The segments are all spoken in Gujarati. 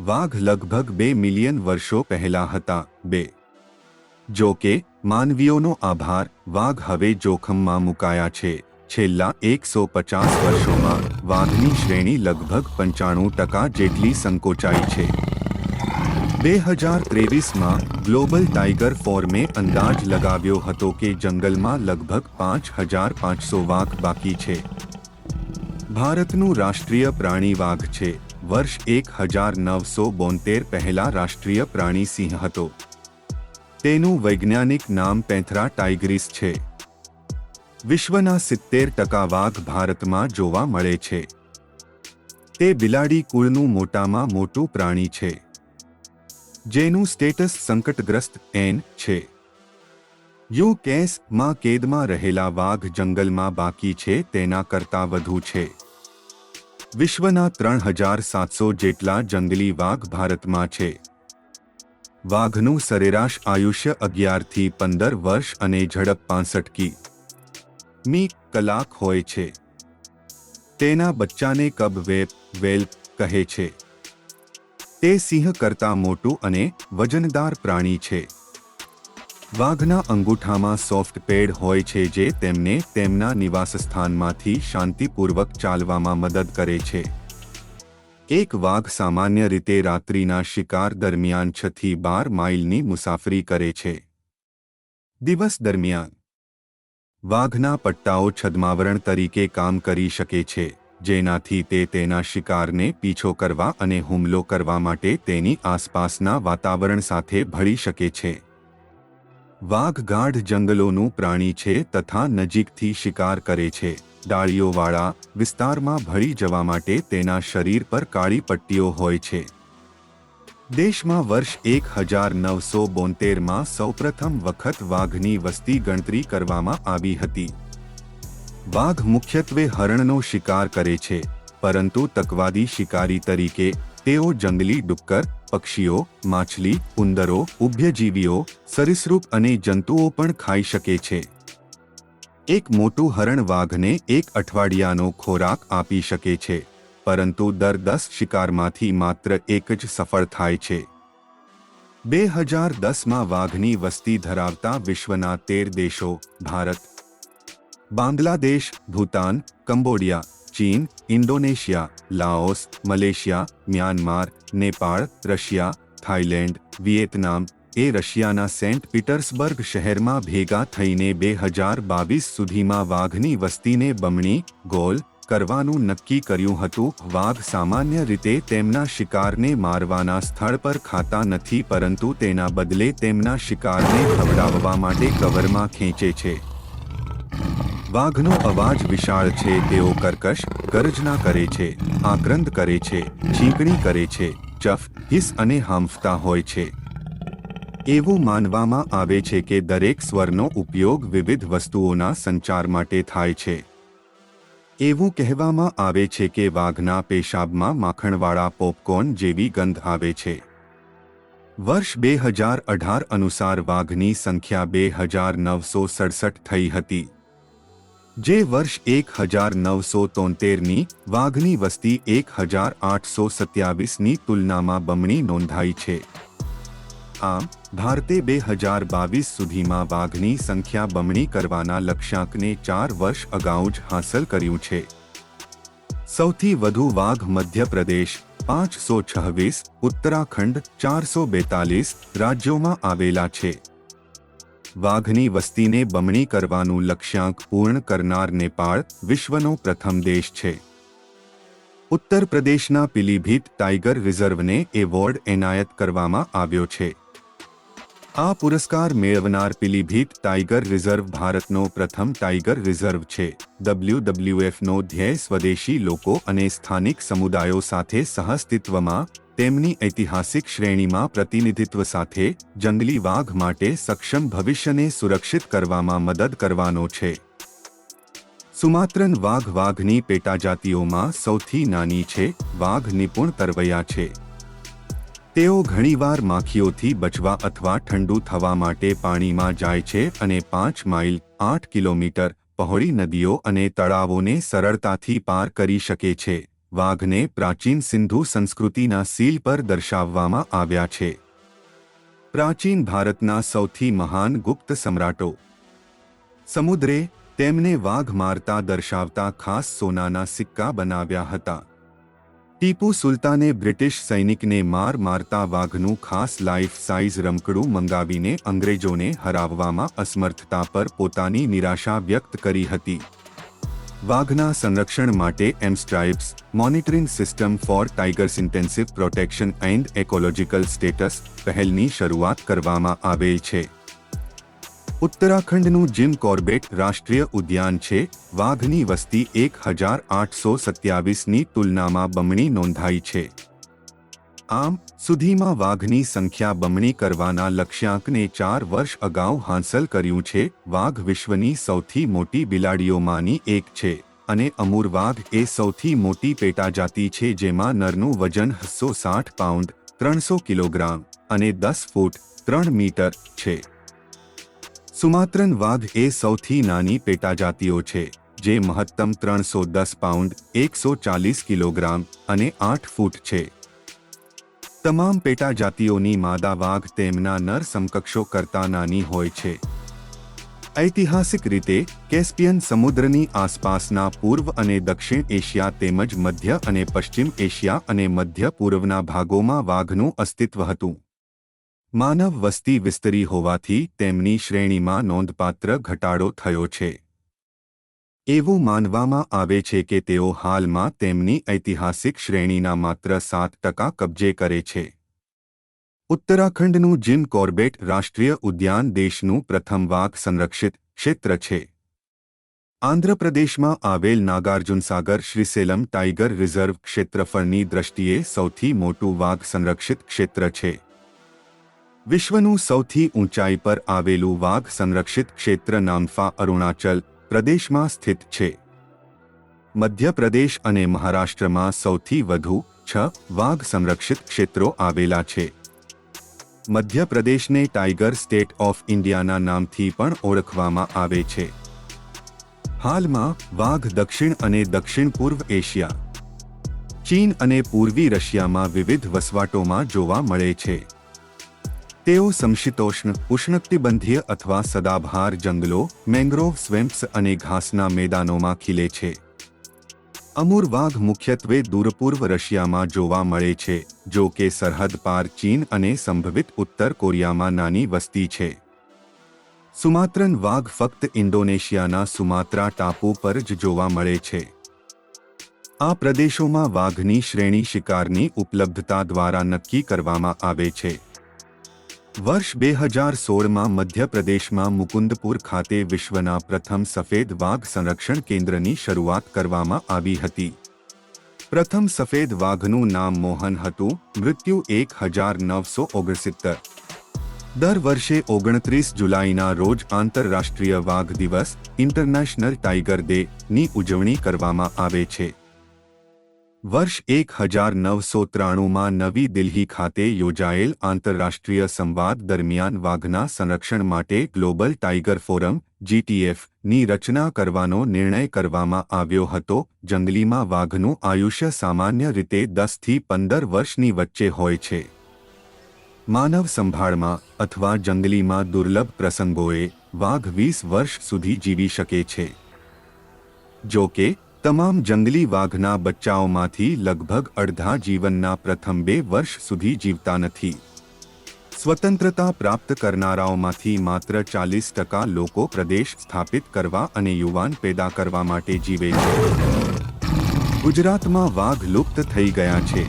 વાઘ લગભગ બે મિલિયન વર્ષો પહેલા હતા, બે. જો કે, માનવીઓનો આભાર વાઘ હવે જોખમમાં મુકાયા છે. છેલ્લા એકસો પચાસ વર્ષોમાં વાઘની શ્રેણી લગભગ પંચાણું ટકા જેટલી સંકોચાઈ છે. બે હજાર ત્રેવીસમાં ગ્લોબલ ટાઈગર ફોર્મે અંદાજ લગાવ્યો હતો કે જંગલમાં લગભગ પાંચ હજાર પાંચસો વાઘ બાકી છે. ભારતનું રાષ્ટ્રીય પ્રાણી વાઘ છે. વર્ષ એક હજાર નવસો બોતેર પહેલા રાષ્ટ્રીય પ્રાણી સિંહ હતો. તેનું વૈજ્ઞાનિક નામ પેંથરા ટાઇગ્રીસ છે. વિશ્વના સિત્તેર ટકા વાઘ ભારતમાં જોવા મળે છે. તે બિલાડી કુળનું મોટામાં મોટું પ્રાણી છે. જેનું સ્ટેટસ સંકટગ્રસ્ત એન છે. યુ કેસમાં કેદમાં રહેલા વાઘ જંગલમાં બાકી છે તેના કરતાં વધુ છે. વિશ્વના ત્રણ હજાર સાતસો જેટલા જંગલી વાઘ ભારતમાં છે. વાઘનું સરેરાશ આયુષ્ય અગિયારથી પંદર વર્ષ અને ઝડપ પાંસઠ કી. મી કલાક હોય છે. તેના બચ્ચાને કબ વેપ વેલ્પ કહે છે. તે સિંહ કરતાં મોટું અને વજનદાર પ્રાણી છે. વાઘના અંગૂઠામાં સોફ્ટ પેડ હોય છે જે તેમને તેમના નિવાસસ્થાનમાંથી શાંતિપૂર્વક ચાલવામાં મદદ કરે છે. એક વાઘ સામાન્ય રીતે રાત્રિના શિકાર દરમિયાન છથી બાર માઇલની મુસાફરી કરે છે. દિવસ દરમિયાન. વાઘના પટ્ટાઓ છદ્માવરણ તરીકે કામ કરી શકે છે, જેનાથી તે તેના શિકારને પીછો કરવા અને હુમલો કરવા માટે તેની આસપાસના વાતાવરણ સાથે ભળી શકે છે. વાઘ ગાઢ જંગલોનું પ્રાણી છે તથા નજીકથી શિકાર કરે છે. ડાળીઓવાળા વિસ્તારમાં ભળી જવા માટે તેના શરીર પર કાળી પટ્ટીઓ હોય છે. દેશમાં વર્ષ એક હજાર નવસો બોતેરમાં સૌપ્રથમ વખત વાઘની વસ્તી ગણતરી કરવામાં આવી હતી. વાઘ મુખ્યત્વે હરણનો શિકાર કરે છે, પરંતુ તકવાદી શિકારી તરીકે તેઓ જંગલી ડુક્કર પક્ષીઓ, માછલી, ઉંદરો, ઉભ્યજીવીઓ, સરિસૃપ અને જંતુઓ પણ ખાઈ શકે છે. એક મોટું હરણ વાઘને એક અઠવાડિયાનો ખોરાક આપી શકે છે, પરંતુ દર દસ શિકારમાંથી માત્ર એક જ સફળ થાય છે. બે હજાર દસમાં વાઘની વસ્તી ધરાવતા વિશ્વના તેર દેશો, ભારત, બાંગ્લાદેશ, ભૂતાન, કંબોડિયા ચીન, Indonesia, Laos, Malaysia, Myanmar, Nepal, Russia, Thailand, Vietnam એ રશિયાના સેન્ટ પીટર્સબર્ગ શહેરમાં ભેગા થઈને બે હજાર બાવીસ સુધીમાં વાઘની વસ્તીને બમણી, ગોલ કરવાનું નક્કી કર્યું હતું. વાઘ સામાન્ય રીતે તેમના શિકારને મારવાના સ્થળ પર ખાતા નથી, પરંતુ તેના બદલે તેમના શિકારને ખવડાવવા માટે કવરમાં ખેંચે છે. વાઘનો અવાજ વિશાળ છે, તેઓ કર્કશ, ગર્જના કરે છે, આક્રંદ કરે છે, છીંકણી કરે છે, ચફ, હિસ અને હાંફતા હોય છે. એવું માનવામાં આવે છે કે દરેક સ્વરનો ઉપયોગ વિવિધ વસ્તુઓના સંચાર માટે થાય છે. એવું કહેવામાં આવે છે કે વાઘના પેશાબમાં માખણવાળા પોપકોર્ન જેવી ગંધ આવે છે. વર્ષ બે હજાર અઢાર અનુસાર વાઘની સંખ્યા બે હજાર નવસો સડસઠ થઈ હતી. જે વર્ષ એક હજાર નવસો તોતેરની વાઘની વસ્તી એક હજાર આઠસો સત્યાવીસની તુલનામાં બમણી નોંધાઈ છે. આમ, ભારતે બે હજાર બાવીસ સુધીમાં વાઘની સંખ્યા બમણી કરવાના લક્ષ્યાંકને ચાર વર્ષ અગાઉ જ હાંસલ કર્યું છે. સૌથી વધુ વાઘ મધ્યપ્રદેશ, પાંચસો છવ્વીસ, ઉત્તરાખંડ, ચારસો બેતાલીસ રાજ્યોમાં આવેલા છે. વાઘની વસ્તીને બમણી કરવાનું લક્ષ્યાંક પૂર્ણ કરનાર નેપાળ વિશ્વનો પ્રથમ દેશ છે. ઉત્તર પ્રદેશના પીલીભીત ટાઈગર રિઝર્વને એવોર્ડ એનાયત કરવામાં આવ્યો છે. આ પુરસ્કાર મેળવનાર પીલીભીત ટાઈગર રિઝર્વ ભારતનો પ્રથમ ટાઈગર રિઝર્વ છે. ડબલ્યુડબલ્યુએફનો ધ્યેય સ્વદેશી લોકો અને સ્થાનિક સમુદાયો સાથે સહઅસ્તિત્વમાં, તેમની ઐતિહાસિક શ્રેણીમાં પ્રતિનિધિત્વ સાથે, જંગલી વાઘ માટે સક્ષમ ભવિષ્યને સુરક્ષિત કરવામાં મદદ કરવાનો છે. સુમાત્રન વાઘ વાઘની પેટાજાતિઓમાં સૌથી નાની છે, વાઘ નિપુણ તરવૈયા છે. તેઓ ઘણીવાર માખીઓથી બચવા અથવા ઠંડુ થવા માટે પાણીમાં જાય છે અને પાંચ માઇલ, આઠ કિલોમીટર પહોળી નદીઓ અને તળાવોને સરળતાથી પાર કરી શકે છે. વાઘને પ્રાચીન સિંધુ સંસ્કૃતિના સીલ પર દર્શાવવામાં આવ્યા છે. પ્રાચીન ભારતના સૌથી મહાન ગુપ્ત સમ્રાટો. સમુદ્રે તેમને વાઘ મારતા દર્શાવતા ખાસ સોનાના સિક્કા બનાવ્યા હતા. ટીપુ સુલતાને બ્રિટિશ સૈનિકને માર મારતા વાઘનું ખાસ લાઈફ સાઇઝ રમકડું મંગાવીને અંગ્રેજોને હરાવવામાં અસમર્થતા પર પોતાની નિરાશા વ્યક્ત કરી હતી. વાઘના સંરક્ષણ માટે M stripes, monitoring system for tigers intensive protection and ecological status પહેલની શરૂઆત કરવામાં આવેલ છે. ઉત્તરાખંડનું જીમ કોર્બેટ રાષ્ટ્રીય ઉદ્યાન છે. વાઘની વસ્તી એક હજાર આઠસો સત્યાવીસની તુલનામાં બમણી નોંધાઈ છે. આમ, સુધીમાં વાઘની સંખ્યા બમણી કરવાના લક્ષ્યાંકને ચાર વર્ષ અગાઉ હાંસલ કર્યું છે. વાઘ વિશ્વની સૌથી મોટી બિલાડીઓમાંની એક છે અને અમૂર વાઘ એ સૌથી મોટી પેટાજાતિ છે જેમાં નરનું વજન સો સાઠ પાઉન્ડ ત્રણસો કિલોગ્રામ અને દસ ફૂટ ત્રણ મીટર છે. સુમાત્રન વાઘ એ સૌથી નાની પેટાજાતિઓ છે, જે મહત્તમ ત્રણસો દસ પાઉન્ડ, એકસો ચાલીસ કિલોગ્રામ અને આઠ ફૂટ છે. તમામ પેટા જાતિઓની માદા વાઘ તેમના નર સમકક્ષો કરતા નાની હોય છે. ઐતિહાસિક રીતે, કેસ્પિયન સમુદ્રની આસપાસના પૂર્વ અને દક્ષિણ એશિયા તેમજ મધ્ય અને પશ્ચિમ એશિયા અને મધ્ય પૂર્વના ભાગોમાં વાઘનું અસ્તિત્વ હતું. માનવ વસ્તી વિસ્તરી હોવાથી તેમની શ્રેણીમાં નોંધપાત્ર ઘટાડો થયો છે. એવું માનવામાં આવે છે કે તેઓ હાલમાં તેમની ઐતિહાસિક શ્રેણીના માત્ર સાત ટકા કબજે કરે છે. ઉત્તરાખંડનું જીમ કોર્બેટ રાષ્ટ્રીય ઉદ્યાન દેશનું પ્રથમ વાઘ સંરક્ષિત ક્ષેત્ર છે. આંધ્રપ્રદેશમાં આવેલ નાગાર્જુનસાગર શ્રીસેલમ ટાઇગર રિઝર્વ ક્ષેત્રફળની દ્રષ્ટિએ સૌથી મોટું વાઘ સંરક્ષિત ક્ષેત્ર છે. વિશ્વનું સૌથી ઊંચાઈ પર આવેલું વાઘ સંરક્ષિત ક્ષેત્ર નામફા અરુણાચલ પ્રદેશમાં સ્થિત છે. મધ્યપ્રદેશ અને મહારાષ્ટ્રમાં સૌથી વધુ છ વાઘ સંરક્ષિત ક્ષેત્રો આવેલા છે. મધ્યપ્રદેશને ટાઈગર સ્ટેટ ઓફ ઇન્ડિયાના નામથી પણ ઓળખવામાં આવે છે. હાલમાં, વાઘ દક્ષિણ અને દક્ષિણ પૂર્વ એશિયા, ચીન અને પૂર્વી રશિયામાં વિવિધ વસવાટોમાં જોવા મળે છે. તેઓ સમશીતોષ્ણ, ઉષ્ણકટિબંધીય અથવા સદાબહાર જંગલો, મેંગ્રોવ સ્વેમ્પ્સ અને ઘાસના મેદાનોમાં ખીલે છે. અમૂર વાઘ મુખ્યત્વે દૂરપૂર્વ રશિયામાં જોવા મળે છે, જો કે સરહદ પાર ચીન અને સંભવિત ઉત્તર કોરિયામાં નાની વસ્તી છે. સુમાત્રન વાઘ ફક્ત ઇન્ડોનેશિયાના સુમાત્રા ટાપુ પર જ જોવા મળે છે. આ પ્રદેશોમાં વાઘની શ્રેણી શિકારની ઉપલબ્ધતા દ્વારા નક્કી કરવામાં આવે છે. વર્ષ બે હજાર સોળમાં મધ્યપ્રદેશમાં મુકુંદપુર ખાતે વિશ્વના પ્રથમ સફેદ વાઘ સંરક્ષણ કેન્દ્રની શરૂઆત કરવામાં આવી હતી. પ્રથમ સફેદ વાઘનું નામ મોહન હતું, મૃત્યુ એક હજાર નવસો ઓગણસિત્તર. દર વર્ષે ઓગણત્રીસ જુલાઈના રોજ આંતરરાષ્ટ્રીય વાઘ દિવસ, ઇન્ટરનેશનલ ટાઈગર ડે ની ઉજવણી કરવામાં આવે છે. વર્ષ એક હજાર નવસો ત્રાણુંમાં નવી દિલ્હી ખાતે યોજાયેલ આંતરરાષ્ટ્રીય સંવાદ દરમિયાન વાઘના સંરક્ષણ માટે ગ્લોબલ ટાઇગર ફોરમ જીટીએફની રચના કરવાનો નિર્ણય કરવામાં આવ્યો હતો. જંગલીમાં વાઘનું આયુષ્ય સામાન્ય રીતે દસથી પંદર વર્ષની વચ્ચે હોય છે. માનવ સંભાળમાં અથવા જંગલીમાં દુર્લભ પ્રસંગોએ વાઘ વીસ વર્ષ સુધી જીવી શકે છે. જો કે તમામ જંગલી વાઘના બચ્ચાઓમાંથી લગભગ અડધા જીવનના પ્રથમ બે વર્ષ સુધી જીવતા નથી. સ્વતંત્રતા પ્રાપ્ત કરનારાઓમાંથી માત્ર ચાલીસ ટકા લોકો પ્રદેશ સ્થાપિત કરવા અને યુવાન પેદા કરવા માટે જીવે છે. ગુજરાતમાં વાઘ લુપ્ત થઈ ગયા છે.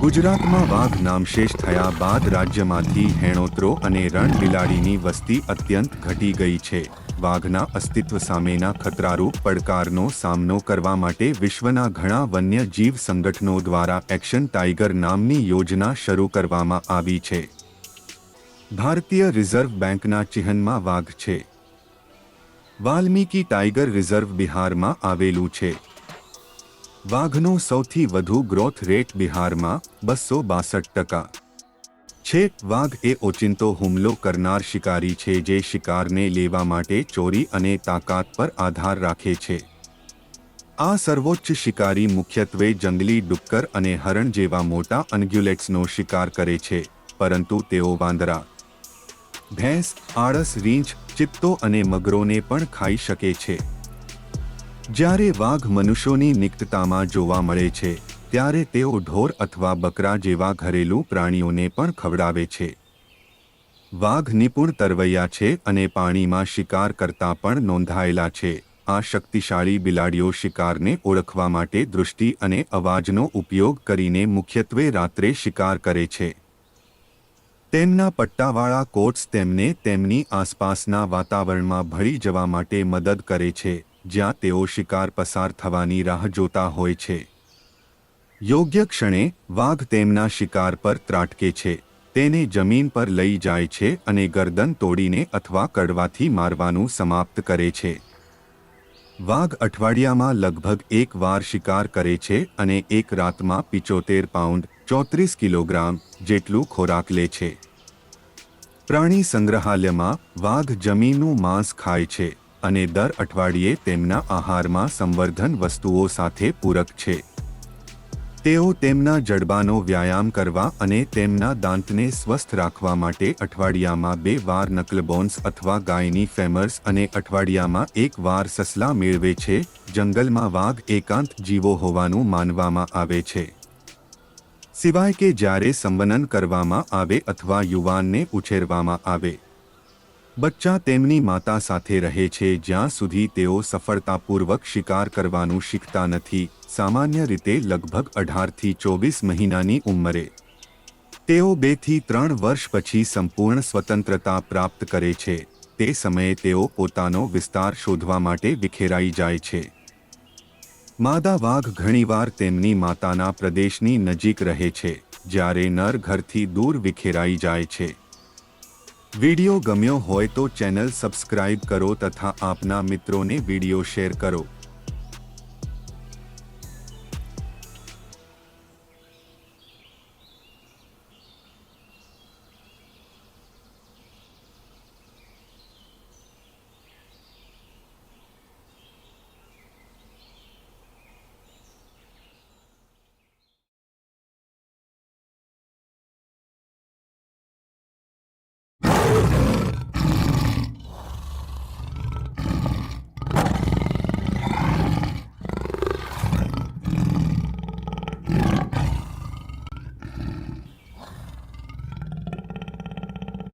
ગુજરાતમાં વાઘ નામશેષ થયા બાદ રાજ્યમાંથી હેણોત્રો અને રણ બિલાડીની વસ્તી અત્યંત ઘટી ગઈ છે. વાઘના અસ્તિત્વ સામેના ખતરારૂપ પડકારનો સામનો કરવા માટે વિશ્વના ઘણા વન્ય જીવ સંગઠનો દ્વારા એક્શન ટાઈગર નામની યોજના શરૂ કરવામાં આવી છે. ભારતીય રિઝર્વ બેંકના ચિહ્નમાં વાઘ છે. વાલ્મીકી ટાઈગર રિઝર્વ બિહારમાં આવેલું છે. વાઘનો સૌથી વધુ ગ્રોથ રેટ બિહારમાં બસો બાસઠ ટકા. છે, વાઘ એ ઓચિંતો હુમલો કરનાર શિકારી છે જે શિકારને લેવા માટે ચોરી અને તાકાત પર આધાર રાખે છે. આ સર્વોચ્ચ શિકારી મુખ્યત્વે જંગલી ડુક્કર અને હરણ જેવા મોટા અનગ્યુલેટ્સનો શિકાર કરે છે, પરંતુ તેઓ વાંદરા, ભેંસ, આળસ, રીંછ, ચિત્તો અને મગરોને પણ ખાઈ શકે છે. જ્યારે વાઘ મનુષ્યોની નિકટતામાં જોવા મળે છે ત્યારે તેઓ ઢોર અથવા બકરા જેવા ઘરેલું પ્રાણીઓને પણ ખવડાવે છે. વાઘ નિપુણ તરવૈયા છે અને પાણીમાં શિકાર કરતા પણ નોંધાયેલા છે. આ શક્તિશાળી બિલાડીઓ શિકારને ઓળખવા માટે દૃષ્ટિ અને અવાજનો ઉપયોગ કરીને મુખ્યત્વે રાત્રે શિકાર કરે છે. તેમના પટ્ટાવાળા કોટ્સ તેમને તેમની આસપાસના વાતાવરણમાં ભળી જવા માટે મદદ કરે છે, જ્યાં તેઓ શિકાર પસાર થવાની રાહ જોતા હોય છે. યોગ્ય ક્ષણે વાઘ તેમના શિકાર પર ત્રાટકે છે. તેને જમીન પર લઈ જાય છે અને ગરદન તોડીને અથવા કડવાથી મારવાનું સમાપ્ત કરે છે. વાઘ અઠવાડિયામાં લગભગ એક વાર શિકાર કરે છે અને એક રાતમાં પિચોતેર પાઉન્ડ ચોત્રીસ કિલોગ્રામ જેટલું ખોરાક લે છે. પ્રાણી સંગ્રહાલયમાં વાઘ જમીનનું માંસ ખાય છે અને દર અઠવાડિયે તેમના આહારમાં સંવર્ધન વસ્તુઓ સાથે પૂરક છે. તેઓ તેમના જડબાનો વ્યાયામ કરવા અને તેમના દાંતને સ્વસ્થ રાખવા માટે અઠવાડિયામાં બે વાર નકલબોન્સ અથવા ગાયની ફેમર્સ અને અઠવાડિયામાં એક વાર સસલા મેળવે છે. જંગલમાં વાઘ એકાંત જીવો હોવાનું માનવામાં આવે છે. સિવાય કે જ્યારે સંવનન કરવામાં આવે અથવા યુવાનને ઉછેરવામાં આવે. બચ્ચા તેમની માતા સાથે રહે છે, જ્યાં સુધી તેઓ સફળતાપૂર્વક શિકાર કરવાનું શીખતા નથી. સામાન્ય રીતે લગભગ અઢારથી ચોવીસ મહિનાની ઉંમરે. તેઓ બેથી ત્રણ વર્ષ પછી સંપૂર્ણ સ્વતંત્રતા પ્રાપ્ત કરે છે. તે સમયે તેઓ પોતાનો વિસ્તાર શોધવા માટે વિખેરાઈ જાય છે. માદા વાઘ ઘણીવાર તેમની માતાના પ્રદેશની નજીક રહે છે, જ્યારે નર ઘરથી દૂર વિખેરાઈ જાય છે. વિડિયો ગમ્યો હોય તો ચેનલ સબસ્ક્રાઇબ કરો તથા આપના મિત્રોને વિડિયો શેર કરો.